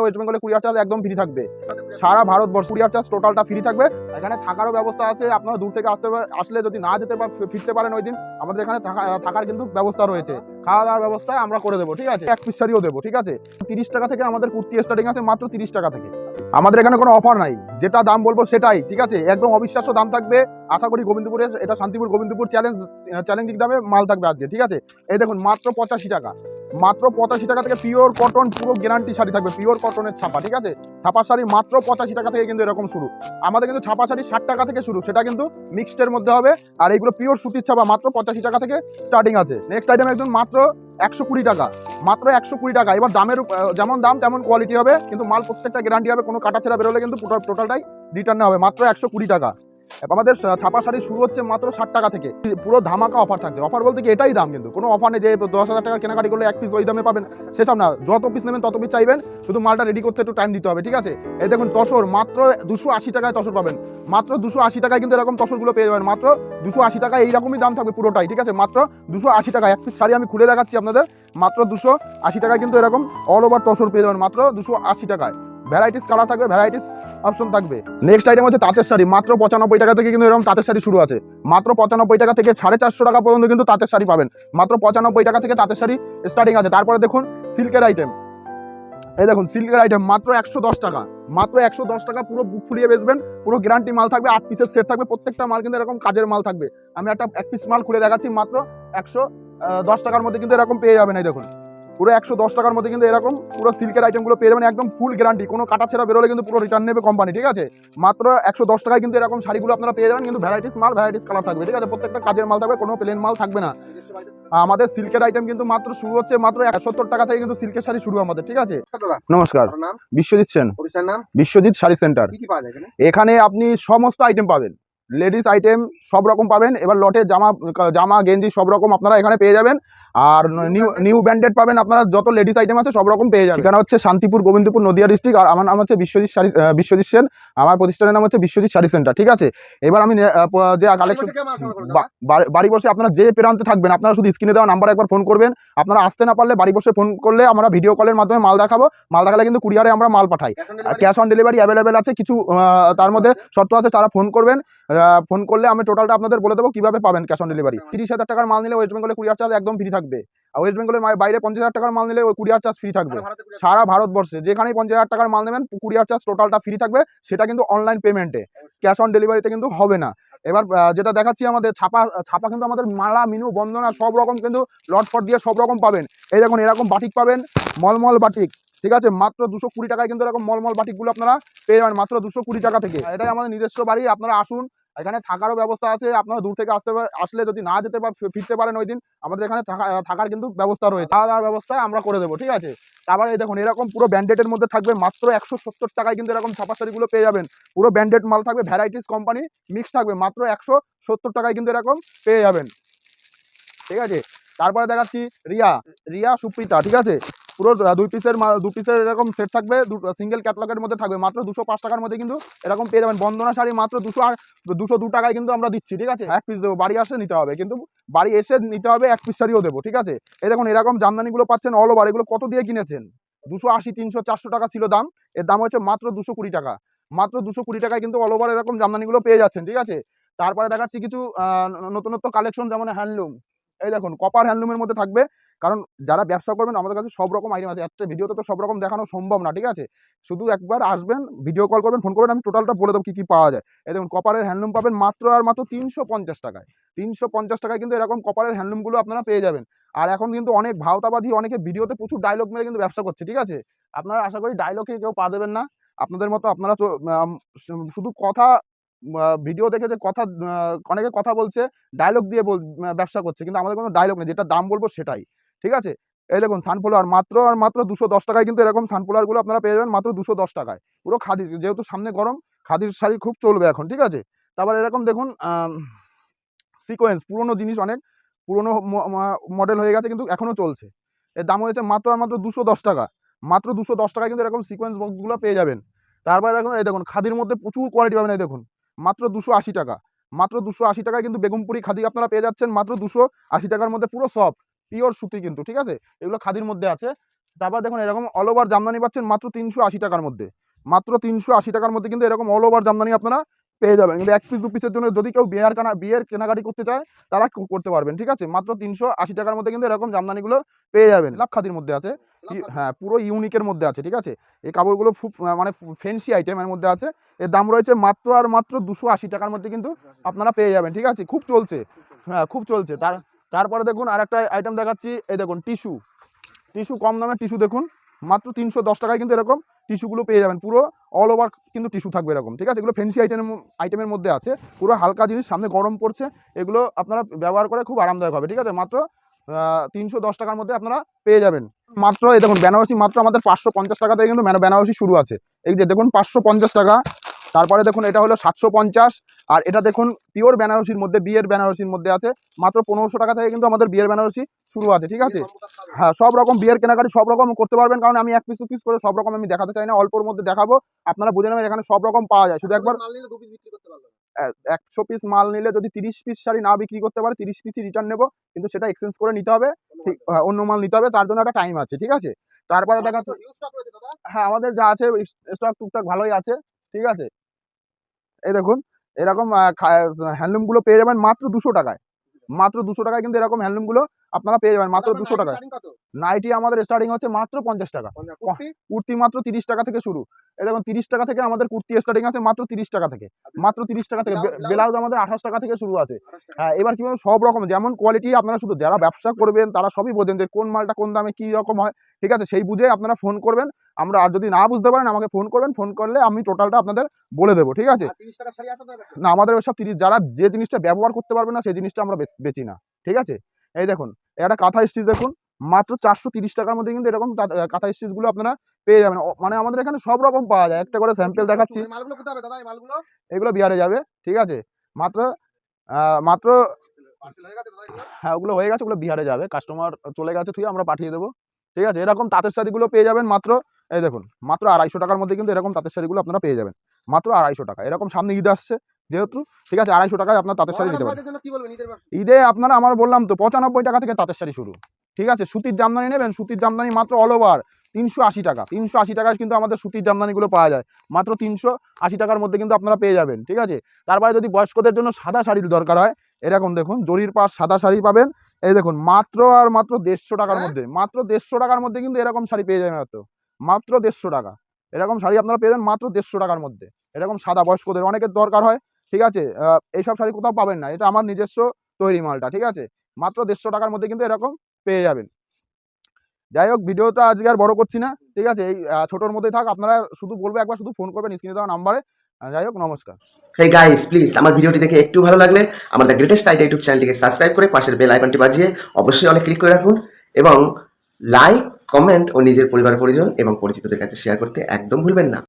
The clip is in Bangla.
ওয়েস্ট বেঙ্গলে কুরিয়ার চার্জ একদম ফ্রি থাকবে। সারা ভারতবর্ষ কুরিয়ার চার্জ টোটালটা ফ্রি থাকবে। এখানে থাকারও ব্যবস্থা আছে, আপনারা দূর থেকে আসতে আসলে যদি না যেতে পার ফিরতে পারেন ওই দিন, আমাদের এখানে থাকার কিন্তু ব্যবস্থা রয়েছে। খাওয়া দাওয়ার ব্যবস্থা আমরা করে দেবো, ঠিক আছে? এক পিস শাড়িও দেবো, ঠিক আছে? তিরিশ টাকা থেকে আমাদের কুর্তি স্টার্টিং আছে মাত্র তিরিশ টাকা থেকে। আমাদের এখানে কোনো অফার নাই। যেটা দাম বলব সেটাই, ঠিক আছে? একদম অবিশ্বাস্য দাম থাকবে। আশা করি গোবিন্দপুরে, এটা শান্তিপুর গোবিন্দপুর চ্যালেঞ্জ চ্যালেঞ্জিং দামে মাল থাকবে আজকে, ঠিক আছে? এই দেখুন, মাত্র পঁচাশি টাকা। মাত্র পঁচাশি টাকা থেকে পিওর কটন পুরো গ্যারান্টি শাড়ি থাকবে পিওর কটনের ছাপা, ঠিক আছে? ছাপার শাড়ি মাত্র পঁচাশি টাকা থেকে কিন্তু এরকম শুরু। আমাদের কিন্তু ছাপা শাড়ি ষাট টাকা থেকে শুরু, সেটা কিন্তু মিক্সডের মধ্যে হবে। আর এইগুলো পিওর সুতির ছাপা মাত্র পঁচাশি টাকা থেকে স্টার্টিং আছে। নেক্সট আইটেম একদম মাত্র একশো কুড়ি টাকা, মাত্র একশো কুড়ি টাকা। এবার দামের যেমন দাম, তেমন কোয়ালিটি হবে, কিন্তু মাল প্রত্যেকটা গ্যারান্টি হবে, কোনো কাটা ছেঁড়া বেরোলে কিন্তু টোটালটাই রিটার্ন হবে, মাত্র একশো কুড়ি টাকা। আমাদের ছাপা শাড়ি শুরু হচ্ছে মাত্র ষাট টাকা থেকে। পুরো ধামাকা অফার থাকছে। অফার বলতে কি এটাই দাম কিন্তু। কোনো অফার নেই যে দশ হাজার টাকার কেনাকাটি করলে এক পিস ওই দামে পাবেন। সেসব না। যত পিস নেবেন তত পিস চাইবেন। শুধু মালটা রেডি করতে একটু টাইম দিতে হবে, ঠিক আছে? এই দেখুন তসর, মাত্র দুশো আশি টাকায় তসর পাবেন। মাত্র দুশো আশি টাকায় কিন্তু এরকম তসরগুলো পেয়ে যাবেন। মাত্র দুশো আশি টাকায় এইরকমই দাম থাকবে পুরোটাই, ঠিক আছে? মাত্র দুশো আশি টাকা এক পিস শাড়ি আমি খুলে দেখাচ্ছি আপনাদের। মাত্র দুশো আশি টাকায় কিন্তু এরকম অল ওভার তসর পেয়ে যাবেন। মাত্র দুশো আশি টাকায়। ভ্যারাইটিস কালার থাকবে ভ্যারাইটিস অপশন থাকবে। নেক্সট আইটেম হচ্ছে তাঁতের শাড়ি, মাত্র পঁচানব্বই টাকা থেকে কিন্তু এরকম তাঁতের শাড়ি শুরু আছে। মাত্র পঁচানব্বই টাকা থেকে সাড়ে চারশো টাকা পর্যন্ত কিন্তু তাঁতের শাড়ি পাবেন। মাত্র পঁচানব্বই টাকা থেকে তাঁতের শাড়ি স্টার্টিং আছে। তারপরে দেখুন, সিল্কের আইটেম এই দেখুন, সিল্কের আইটেম মাত্র একশো দশ টাকা। মাত্র একশো দশ টাকা পুরো বুক ফুলিয়ে বেচবেন। পুরো গ্যারান্টি মাল থাকবে, আট পিসের সেট থাকবে। প্রত্যেকটা মাল কিন্তু এরকম কাজের মাল থাকবে। আমি একটা এক পিস মাল খুলে দেখাচ্ছি, মাত্র একশো দশ টাকার মধ্যে কিন্তু এরকম পেয়ে যাবেন, এই দেখুন। পুরো একশো দশ টাকার মধ্যে কিন্তু এরকম পুরো সিল্কের আইটেমগুলো পেয়ে যাবেন একদম ফুল গ্যারান্টি কোনো কাটা ছেঁড়া বেরোলে কিন্তু পুরো রিটার্ন নেবে কোম্পানি ঠিক আছে? মাত্র একশো দশ টাকায় কিন্তু এরকম শাড়িগুলো আপনারা পেয়ে যাবেন কিন্তু ভ্যারাইটিস মাল ভ্যারাইটিস কালার থাকবে ঠিক আছে? প্রত্যেকটা কাজের মাল থাকবে কোনো প্লেন মাল থাকবে না। আমাদের সিল্কের আইটেম কিন্তু মাত্র শুরু হচ্ছে মাত্র সত্তর টাকা থেকে কিন্তু সিল্কের শাড়ি শুরু আমাদের ঠিক আছে? নমস্কার বিশ্বজিৎ সেন। বিশ্বজিৎ শাড়ি সেন্টার এখানে? আপনি সমস্ত আইটেম পাবেন। লেডিস আইটেম সব রকম পাবেন এবার লটে জামা জামা গেঞ্জি সব রকম আপনারা এখানে পেয়ে যাবেন। আর নিউ নিউ ব্র্যান্ডেড পাবেন আপনারা যত লেডিস আইটেম আছে সব রকম পেয়ে যাবেন। এখানে হচ্ছে শান্তিপুর গোবিন্দপুর নদিয়া ডিস্ট্রিক্ট আর আমার নাম হচ্ছে বিশ্বজিৎ শাড়ি বিশ্বজিৎ সেন। আমার প্রতিষ্ঠানের নাম হচ্ছে বিশ্বজিৎ শাড়ি সেন্টার ঠিক আছে? এবার আমি যে কালেকশন বাড়ি- বসে আপনারা যে প্রান্তে থাকবেন আপনারা শুধু স্ক্রিনে দেওয়া নাম্বার একবার ফোন করবেন। আপনারা আসতে না পারলে বাড়ি বসে ফোন করলে আমরা ভিডিও কলের মাধ্যমে মাল দেখাবো। মাল দেখালে কিন্তু কুরিয়ারে আমরা মাল পাঠাই। ক্যাশ অন ডেলিভারি অ্যাভেলেবেল আছে কিছু তার মধ্যে শর্ত আছে তারা ফোন করবেন। ফোন করলে আমি টোটালটা আপনাদের বলে দেবো কীভাবে পাবেন ক্যাশ অন ডেলিভারি তিরিশ হাজার টাকার মাল নিলে ওয়েস্ট বেঙ্গলে কুরিয়ার চার্জ একদম ফ্রি থাকবে। আর ওয়েস্ট বেঙ্গলের বাইরে পঞ্চাশ হাজার টাকার মাল নিলে ওই কুরিয়ার চার্জ ফ্রি থাকবে। সারা ভারতবর্ষে যেখানেই পঞ্চাশ হাজার টাকার মাল নেবেন কুরিয়ার চার্জ টোটালটা ফ্রি থাকবে। সেটা কিন্তু অনলাইন পেমেন্টে ক্যাশ অন ডেলিভারিতে কিন্তু হবে না। এবার যেটা দেখাচ্ছি আমাদের ছাপা ছাপা কিন্তু আমাদের মালা মিনু বন্দনা সব রকম কিন্তু লট ফট দিয়ে সব রকম পাবেন। এই দেখুন এরকম বাটিক পাবেন মলমল বাটিক ঠিক আছে? মাত্র দুশো কুড়ি টাকায় কিন্তু এরকম মলমল বাটিকগুলো আপনারা পেয়ে যাবেন মাত্র দুশো কুড়ি টাকা থেকে। এটাই আমাদের নিজস্ব বাড়ি আপনারা আসুন এখানে থাকারও ব্যবস্থা আছে, আপনারা দূর থেকে আসতে আসলে যদি না যেতে পার ফিরতে পারেন ওই দিন, আমাদের এখানে থাকা- থাকার কিন্তু ব্যবস্থা রয়েছে। খাওয়া দাওয়ার ব্যবস্থা আমরা করে দেবো, ঠিক আছে? তারপরে এই দেখুন, এরকম পুরো ব্যান্ডেডের মধ্যে থাকবে মাত্র একশো সত্তর টাকায় কিন্তু এরকম ছাপা শাড়িগুলো পেয়ে যাবেন। পুরো ব্যান্ডেড মাল থাকবে, ভ্যারাইটিস কোম্পানি মিক্স থাকবে, মাত্র একশো সত্তর টাকায় কিন্তু এরকম পেয়ে যাবেন। ঠিক আছে? তারপরে দেখাচ্ছি রিয়া রিয়া সুপ্রিতা, ঠিক আছে? পুরো দুই পিসের দু পিসের এরকম সেট থাকবে সিঙ্গেল ক্যাটলগের মধ্যে থাকবে, মাত্র দুশো পাঁচ টাকার মধ্যে কিন্তু এরকম পেয়ে যাবেন। বন্দনা শাড়ি মাত্র দুশো আর দুশো দু টাকায় কিন্তু আমরা দিচ্ছি, ঠিক আছে? এক পিস দেবো, বাড়ি আসলে নিতে হবে, কিন্তু বাড়ি এসে নিতে হবে, এক পিস শাড়িও দেবো, ঠিক আছে? এই দেখুন, এরকম জামদানিগুলো পাচ্ছেন অল ওভার এগুলো কত দিয়ে কিনেছেন? দুশো আশি, তিনশো, চারশো টাকা ছিল দাম, এর দাম হচ্ছে মাত্র দুশো কুড়ি টাকা। মাত্র দুশো কুড়ি টাকায় কিন্তু অল ওভার এরকম জামদানিগুলো পেয়ে যাচ্ছেন, ঠিক আছে? তারপরে দেখাচ্ছি কিছু নতুনত্ব কালেকশন যেমন হ্যান্ডলুম। এই দেখুন কপার হ্যান্ডলুমের মধ্যে থাকবে। কারণ যারা ব্যবসা করবেন, আমাদের কাছে সব রকম আইটেম আছে। একটা ভিডিওতে তো সব রকম দেখানো সম্ভব না, ঠিক আছে? শুধু একবার আসবেন ভিডিও কল করবেন ফোন করবেন, আমি টোটালটা বলে দেবো কী কী পাওয়া যায়। এই দেখুন কপারের হ্যান্ডলুম পাবেন মাত্র আর মাত্র তিনশো পঞ্চাশ টাকায়। তিনশো পঞ্চাশ টাকায় কিন্তু এরকম কপারের হ্যান্ডলুমগুলো আপনারা পেয়ে যাবেন। আর এখন কিন্তু অনেক ভাওতাবাদী অনেকে ভিডিওতে প্রচুর ডায়লগ মেরে কিন্তু ব্যবসা করছে, ঠিক আছে? আপনারা আশা করি ডায়লগে কেউ পা দেবেন না। আপনাদের মতো আপনারা শুধু কথা ভিডিও দেখে যে কথা অনেকে কথা বলছে ডায়লগ দিয়ে ব্যবসা করছে, কিন্তু আমাদের কোনো ডায়লগ নেই, যেটা দাম বলব সেটাই, ঠিক আছে? এই দেখুন সানফ্লাওয়ার মাত্র আর মাত্র দুশো দশ টাকায় কিন্তু এরকম সানফ্লাওয়ারগুলো আপনারা পেয়ে যাবেন মাত্র দুশো দশ টাকায়, পুরো খাদি, যেহেতু সামনে গরম, খাদির শাড়ি খুব চলবে এখন, ঠিক আছে? তারপর এরকম দেখুন সিকোয়েন্স পুরনো জিনিস অনেক, পুরনো মডেল হয়ে গেছে কিন্তু এখনও চলছে, এর দাম হয়েছে মাত্র আর মাত্র দুশো দশ টাকা, মাত্র দুশো দশ টাকায় কিন্তু এরকম সিকোয়েন্স বক্সগুলো পেয়ে যাবেন, তারপরে দেখুন, এই দেখুন, খাদির মধ্যে প্রচুর কোয়ালিটি পাবেন, এই দেখুন মাত্র দুশো আশি টাকা। মাত্র দুশো আশি টাকায় কিন্তু বেগমপুরি খাদি আপনারা পেয়ে যাচ্ছেন। মাত্র দুশো আশি টাকার মধ্যে পুরো সফট পিওর সুতি কিন্তু, ঠিক আছে? এগুলো খাদির মধ্যে আছে। তারপর দেখুন, এরকম অল ওভার জামদানি পাচ্ছেন মাত্র তিনশো আশি টাকার মধ্যে। মাত্র তিনশো আশি টাকার মধ্যে কিন্তু এরকম অল ওভার জামদানি আপনারা পেয়ে যাবেন। কিন্তু এক পিস দু পিসের জন্য যদি কেউ বিয়ের কেনা বিয়ের কেনাকাটি করতে চায় তারা করতে পারবেন ঠিক আছে? মাত্র তিনশো আশি টাকার মধ্যে কিন্তু এরকম জামদানিগুলো পেয়ে যাবেন। লাখ খাদির মধ্যে আছে। হ্যাঁ পুরো ইউনিকের মধ্যে আছে ঠিক আছে? এই কাপড়গুলো খুব মানে ফেন্সি আইটেমের মধ্যে আছে। এর দাম রয়েছে মাত্র আর মাত্র দুশো আশি টাকার মধ্যে কিন্তু আপনারা পেয়ে যাবেন ঠিক আছে? খুব চলছে। হ্যাঁ খুব চলছে। তার তারপরে দেখুন আরেকটা আইটেম দেখাচ্ছি। এই দেখুন টিস্যু। টিস্যু কম দামের টিস্যু দেখুন। মাত্র তিনশো দশ টাকায় কিন্তু এরকম টিস্যুগুলো পেয়ে যাবেন। পুরো অল ওভার কিন্তু টিস্যু থাকবে এরকম, ঠিক আছে? এগুলো ফেন্সি আইটেম আইটেমের মধ্যে আছে। পুরো হালকা জিনিস, সামনে গরম পড়ছে, এগুলো আপনারা ব্যবহার করে খুব আরামদায়ক হবে, ঠিক আছে? মাত্র তিনশো দশ টাকার মধ্যে আপনারা পেয়ে যাবেন। মাত্র, এই দেখুন, বেনারসি মাত্র আমাদের পাঁচশো পঞ্চাশ টাকা থেকে কিন্তু বেনা- বেনারসি শুরু আছে। এই যে দেখুন, পাঁচশো পঞ্চাশ টাকা তারপরে দেখুন এটা হলো সাতশো পঞ্চাশ আর এটা দেখুন পিওর বেনারসির মধ্যে বিয়ের বেনারসির মধ্যে আছে। মাত্র পনেরোশো টাকা থেকে কিন্তু আমাদের বিয়ের বেনারসি শুরু আছে ঠিক আছে? হ্যাঁ সব রকম বিয়ের কেনাকাটি সব রকম করতে পারবেন কারণ আমি এক পিস পিস করে সব রকম আমি দেখাতে চাই না অল্পর মধ্যে দেখাবো। আপনারা বুঝে নেবেন এখানে সব রকম পাওয়া যায়। শুধু একবার পারল একশো পিস মাল নিলে যদি তিরিশ পিস শাড়ি না বিক্রি করতে পারে তিরিশ পিসই রিটার্ন নেব কিন্তু সেটা এক্সচেঞ্জ করে নিতে হবে। ঠিক হ্যাঁ, অন্য মাল নিতে হবে তার জন্য একটা টাইম আছে ঠিক আছে? তারপরে দেখা হ্যাঁ আমাদের যা আছে স্টক টুকটাক ভালোই আছে ঠিক আছে? এই দেখুন, এরকম হ্যান্ডলুমগুলো পেয়ে যাবেন মাত্র দুশো টাকায়। মাত্র দুশো টাকায় কিন্তু এরকম হ্যান্ডলুমগুলো আপনারা পেয়ে যাবেন মাত্র দুশো টাকায়। নাইটি আমাদের স্টার্টিং হচ্ছে মাত্র পঞ্চাশ টাকা। কুর্তি? মাত্র তিরিশ টাকা থেকে শুরু। দেখুন তিরিশ টাকা থেকে আমাদের কুর্তি স্টার্টিং আছে মাত্র তিরিশ টাকা থেকে। মাত্র তিরিশ টাকা থেকে। ব্লাউজ- আমাদের আঠাশ টাকা থেকে শুরু আছে। হ্যাঁ এবার কীভাবে সব রকম যেমন কোয়ালিটি আপনারা শুধু যারা ব্যবসা করবেন তারা সবই বোঝেন যে কোন মালটা কোন দামে কি রকম হয়। ঠিক আছে? সেই বুঝে আপনারা ফোন করবেন। আমরা আর যদি না বুঝতে পারেন আমাকে ফোন করবেন। ফোন করলে আমি টোটালটা আপনাদের বলে দেবো। ঠিক আছে? আর 30 টাকার শাড়ি আছে আপনার কাছে? না আমাদের ওসব তিরিশ যারা যে জিনিসটা ব্যবহার করতে পারবে না সেই জিনিসটা আমরা বেচি না। ঠিক আছে? এই দেখুন একটা কাঁথা স্টিচ দেখুন মাত্র চারশো তিরিশ টাকার মধ্যে কিন্তু এরকম কাঁথা স্টিচগুলো আপনারা পেয়ে যাবেন। মানে আমাদের এখানে সব রকম পাওয়া যায়। একটা করে স্যাম্পেল দেখাচ্ছি। এগুলো বিহারে যাবে ঠিক আছে? মাত্র মাত্র হয়ে? হ্যাঁ ওগুলো হয়ে গেছে ওগুলো বিহারে যাবে। কাস্টমার চলে গেছে তুই আমরা পাঠিয়ে দেবো। ঠিক আছে? এরকম তাঁতের শাড়িগুলো পেয়ে যাবেন মাত্র এই দেখুন মাত্র আড়াইশো টাকার মধ্যে কিন্তু এরকম তাঁতের শাড়িগুলো আপনারা পেয়ে যাবেন। মাত্র আড়াইশো টাকা। এরকম সামনে ঈদ আসছে যেহেতু ঠিক আছে আড়াইশো টাকায় আপনার তাঁতের শাড়ি নিতে পারেন? ঈদে আপনারা আমার বললাম তো পঁচানব্বই টাকা থেকে তাঁতের শাড়ি শুরু। ঠিক আছে সুতির জামদানি নেবেন সুতির জামদানি মাত্র অল ওভার তিনশো আশি টাকা। তিনশো আশি টাকায় কিন্তু আমাদের সুতির জামদানিগুলো পাওয়া যায়। মাত্র তিনশো আশি টাকার মধ্যে কিন্তু আপনারা পেয়ে যাবেন ঠিক আছে? তারপরে যদি বয়স্কদের জন্য সাদা শাড়ির দরকার হয় এরকম দেখুন জরির পাশ সাদা শাড়ি পাবেন। এই দেখুন মাত্র আর মাত্র দেড়শো টাকার? মধ্যে মাত্র দেড়শো টাকার মধ্যে কিন্তু এরকম শাড়ি পেয়ে যাবেন মাত্র। মাত্র দেড়শো টাকা। এরকম শাড়ি আপনারা পেয়ে যাবেন মাত্র দেড়শো টাকার মধ্যে। এরকম সাদা বয়স্কদের অনেকের দরকার হয় ঠিক আছে? এইসব শাড়ি কোথাও পাবেন না। এটা আমার নিজস্ব তৈরি মালটা, ঠিক আছে? মাত্র দেড়শো টাকার মধ্যে কিন্তু এরকম পেয়ে যাবেন। যাই হোক, ভিডিওটা আজকে আর বড় করছি না, ঠিক আছে? এই ছোটোর মধ্যেই থাক, আপনারা শুধু বলব, একবার শুধু ফোন করবেন, স্ক্রিনে দেওয়া নাম্বারে। যাই হোক, নমস্কার। হেই গাইস প্লিজ আমার ভিডিওটি দেখে একটু ভালো লাগলে আমার দ্য গ্রেটেস্ট আইডিয়া ইউটিউব চ্যানেলটিকে সাবস্ক্রাইব করে পাশের বেল আইকনটি বাজিয়ে অবশ্যই অনেক ক্লিক করে রাখুন এবং লাইক, কমেন্ট ও নিজের পরিবার পরিজন এবং পরিচিতদের কাছে শেয়ার করতে একদম ভুলবেন না।